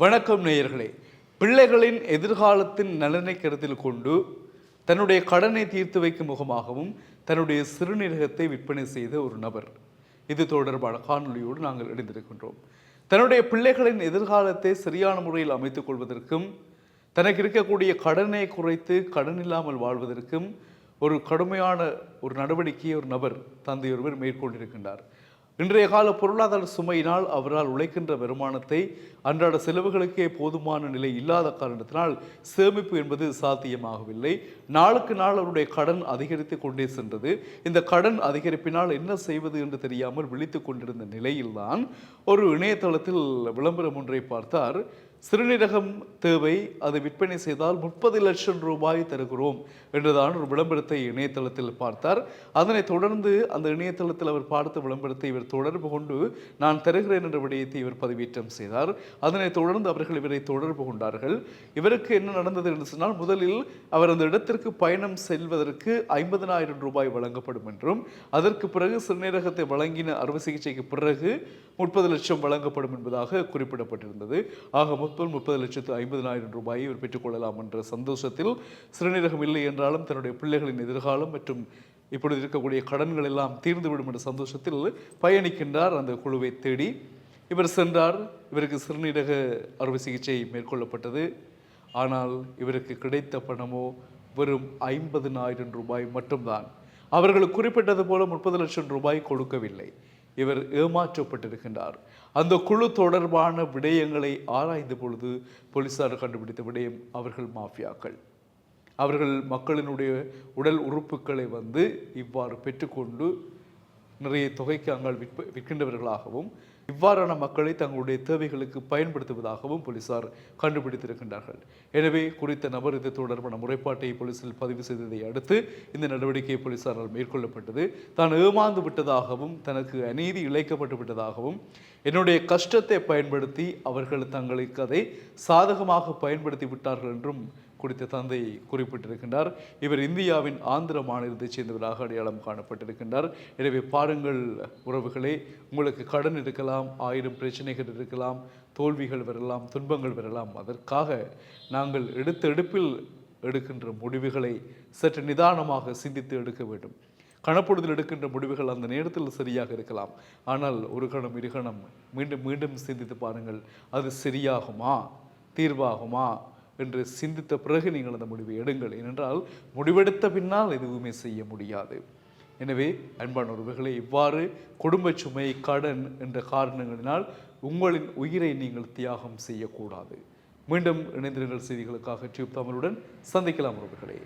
வணக்கம் நேயர்களே. பிள்ளைகளின் எதிர்காலத்தின் நலனை கருத்தில் கொண்டு தன்னுடைய கடனை தீர்த்து வைக்கும் முகமாகவும் தன்னுடைய சிறுநீரகத்தை விற்பனை செய்த ஒரு நபர். இது தொடர்பான காணொலியோடு நாங்கள் இணைந்திருக்கின்றோம். தன்னுடைய பிள்ளைகளின் எதிர்காலத்தை சரியான முறையில் அமைத்துக் கொள்வதற்கும் தனக்கு இருக்கக்கூடிய கடனை குறைத்து கடன் இல்லாமல் வாழ்வதற்கும் ஒரு கடுமையான ஒரு நடவடிக்கையை ஒரு நபர் தந்தையொருவர் மேற்கொண்டிருக்கின்றார். இன்றைய கால பொருளாதார சுமையினால் அவரால் உழைக்கின்ற வருமானத்தை அன்றாட செலவுகளுக்கே போதுமான நிலை இல்லாத காரணத்தினால் சேமிப்பு என்பது சாத்தியமாகவில்லை. நாளுக்கு நாள் அவருடைய கடன் அதிகரித்து கொண்டே சென்றது. இந்த கடன் அதிகரிப்பினால் என்ன செய்வது என்று தெரியாமல் விழித்து கொண்டிருந்த நிலையில்தான் ஒரு இணையதளத்தில் விளம்பரம் ஒன்றை பார்த்தார். சிறுநீரகம் தேவை அதை விற்பனை செய்தால் முப்பது லட்சம் ரூபாய் தருகிறோம் என்றுதான் ஒரு விளம்பரத்தை இணையதளத்தில் பார்த்தார். அதனைத் தொடர்ந்து அந்த இணையதளத்தில் அவர் பார்த்த விளம்பரத்தை இவர் தொடர்பு கொண்டு நான் தருகிறேன் என்ற விடயத்தை இவர் பதிவேற்றம் செய்தார். அதனைத் தொடர்ந்து அவர்கள் இவரை தொடர்பு கொண்டார்கள். இவருக்கு என்ன நடந்தது என்று சொன்னால் முதலில் அவர் அந்த இடத்திற்கு பயணம் செல்வதற்கு ஐம்பதனாயிரம் ரூபாய் வழங்கப்படும் என்றும் அதற்கு பிறகு சிறுநீரகத்தை வழங்கின அறுவை சிகிச்சைக்கு பிறகு முப்பது லட்சம் வழங்கப்படும் என்பதாக குறிப்பிடப்பட்டிருந்தது. ஆக மொத்தம் முப்பது லட்சத்து ஐம்பதினாயிரம் ரூபாயை இவர் பெற்றுக்கொள்ளலாம் என்ற சந்தோஷத்தில் சிறுநீரகம் இல்லை என்றாலும் தன்னுடைய பிள்ளைகளின் எதிர்காலம் மற்றும் இப்பொழுது இருக்கக்கூடிய கடன்கள் எல்லாம் தீர்ந்துவிடும் என்ற சந்தோஷத்தில் பயணிக்கின்றார். அந்த குழுவை தேடி இவர் சென்றார். இவருக்கு சிறுநீரக அறுவை சிகிச்சை மேற்கொள்ளப்பட்டது. ஆனால் இவருக்கு கிடைத்த பணமோ வெறும் ஐம்பதினாயிரம் ரூபாய் மட்டும்தான். அவர்கள் குறிப்பிட்டது போல முப்பது லட்சம் ரூபாய் கொடுக்கவில்லை. இவர் ஏமாற்றப்பட்டிருக்கின்றார். அந்த குழு தொடர்பான விடயங்களை ஆராய்ந்த பொழுது போலீசார் கண்டுபிடித்த விடயம் அவர்கள் மாஃபியாக்கள். அவர்கள் மக்களினுடைய உடல் உறுப்புகளை வந்து இவ்வாறு பெற்றுக்கொண்டு நிறைய தொகைக்கு அங்கால் விற்ப விற்கின்றவர்களாகவும் இவ்வாறான மக்களை தங்களுடைய தேவைகளுக்கு பயன்படுத்துவதாகவும் போலீசார் கண்டுபிடித்திருக்கின்றார்கள். எனவே குறித்த நபர் இது தொடர்பான முறைப்பாட்டை போலீசில் பதிவு செய்ததை அடுத்து இந்த நடவடிக்கை போலீசாரால் மேற்கொள்ளப்பட்டது. தான் ஏமாந்து விட்டதாகவும் தனக்கு அநீதி இழைக்கப்பட்டு விட்டதாகவும் என்னுடைய கஷ்டத்தை பயன்படுத்தி அவர்கள் தங்களுக்கு அதை சாதகமாக பயன்படுத்தி விட்டார்கள் என்றும் குறித்த தந்தை குறிப்பிட்டிருக்கின்றார். இவர் இந்தியாவின் ஆந்திர மாநிலத்தைச் சேர்ந்தவராக அடையாளம் காணப்பட்டிருக்கின்றார். எனவே பாருங்கள் உறவுகளே உங்களுக்கு கடன் இருக்கலாம் ஆயிரம் பிரச்சனைகள் இருக்கலாம் தோல்விகள் வரலாம் துன்பங்கள் வரலாம். அதற்காக நாங்கள் எடுத்த எடுப்பில் எடுக்கின்ற முடிவுகளை சற்று நிதானமாக சிந்தித்து எடுக்க வேண்டும். கணப்பொழுதில் எடுக்கின்ற முடிவுகள் அந்த நேரத்தில் சரியாக இருக்கலாம். ஆனால் ஒரு கணம் இரு கணம் மீண்டும் மீண்டும் சிந்தித்து பாருங்கள். அது சரியாகுமா? தீர்வாகுமா? என்று சிந்தித்த பிறகு நீங்கள் அந்த முடிவை எடுங்கள். ஏனென்றால் முடிவெடுத்த பின்னால் எதுவுமே செய்ய முடியாது. எனவே அன்பான உறவுகளை இவ்வாறு குடும்ப சுமை கடன் என்ற காரணங்களினால் உங்களின் உயிரை நீங்கள் தியாகம் செய்யக்கூடாது. மீண்டும் இணைந்திருங்கள் செய்திகளுக்காக டியூப் தமிழுடன். சந்திக்கலாம் உறவுகளே.